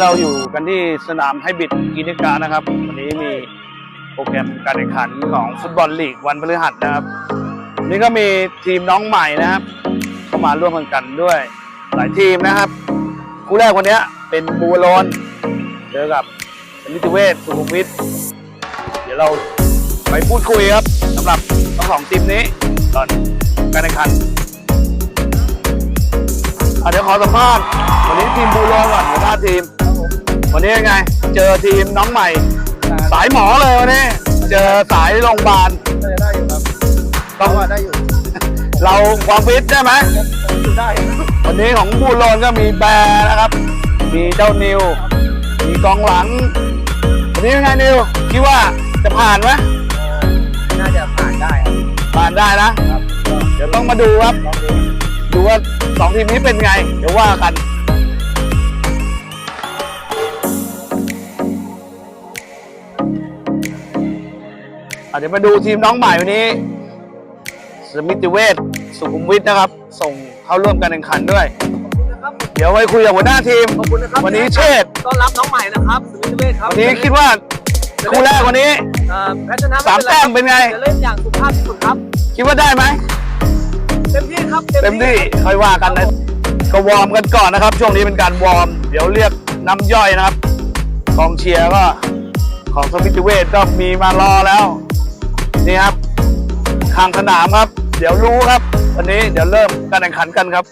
เราอยู่กันที่สนามให้บิดกินิกานะครับ วันนี้มีโปรแกรมการแข่งขันของฟุตบอลลีกวันพฤหัสนะครับ นี่ก็มีทีมน้องใหม่นะครับ เข้ามาร่วมกันกันด้วย หลายทีมนะครับคู่แรกวันนี้เป็นบูโรนเจอกับนิติเวศสุขุมวิทเดี๋ยวเราไปพูดคุยครับสำหรับทั้งสองทีมนี้ตอนการแข่งขันเดี๋ยวขอสัมภาษณ์วันนี้ทีมบูโรนก่อนหัวหน้าทีม วันนี้ยังไง เจอทีมน้องใหม่ สายหมอเลยวันนี้ เจอสายโรงพยาบาลน่าจะได้อยู่ครับต้องว่าได้อยู่ เราความฟิตได้ไหมอยู่ได้อยู่วันนี้ของบูโรนก็มีแบร์นะครับ มีเจ้านิว มีกองหลัง วันนี้ยังไงนิว คิดว่าจะผ่านไหมน่าจะผ่านได้ครับผ่านได้นะครับเดี๋ยวต้องมาดูครับลองดูดูว่าสองทีมนี้เป็นไง เดี๋ยวว่ากัน เดี๋ยวมาดูทีมน้องใหม่วันนี้ สมิติเวชสุขุมวิทนะครับ ส่งเข้าร่วมการแข่งขันด้วยนะครับเดี๋ยวไปคุยกับหัวหน้าทีม ขอบคุณนะครับวันนี้เชษฐ์ต้อนรับน้องใหม่นะครับสุวิทย์เวชครับวันนี้คิดว่าคู่แรกวันนี้เอ่อแพ้ชนะสามไไรแต้มเป็นไง จะเล่นอย่างสุภาพที่สุดครับ คิดว่าได้ไหม เต็มที่ครับเต็มที่ค่อยว่ากันนะก็วอร์มกันก่อนนะครับ ช่วงนี้เป็นการวอร์ม เดี๋ยวเรียกน้ำย่อยนะครับกองเชียร์ก็ของสมิติเวชก็มีมารอแล้ว นี่ครับข้างสนามครับ เดี๋ยวรู้ครับ วันนี้เดี๋ยวเริ่มการแข่งขันกันครับ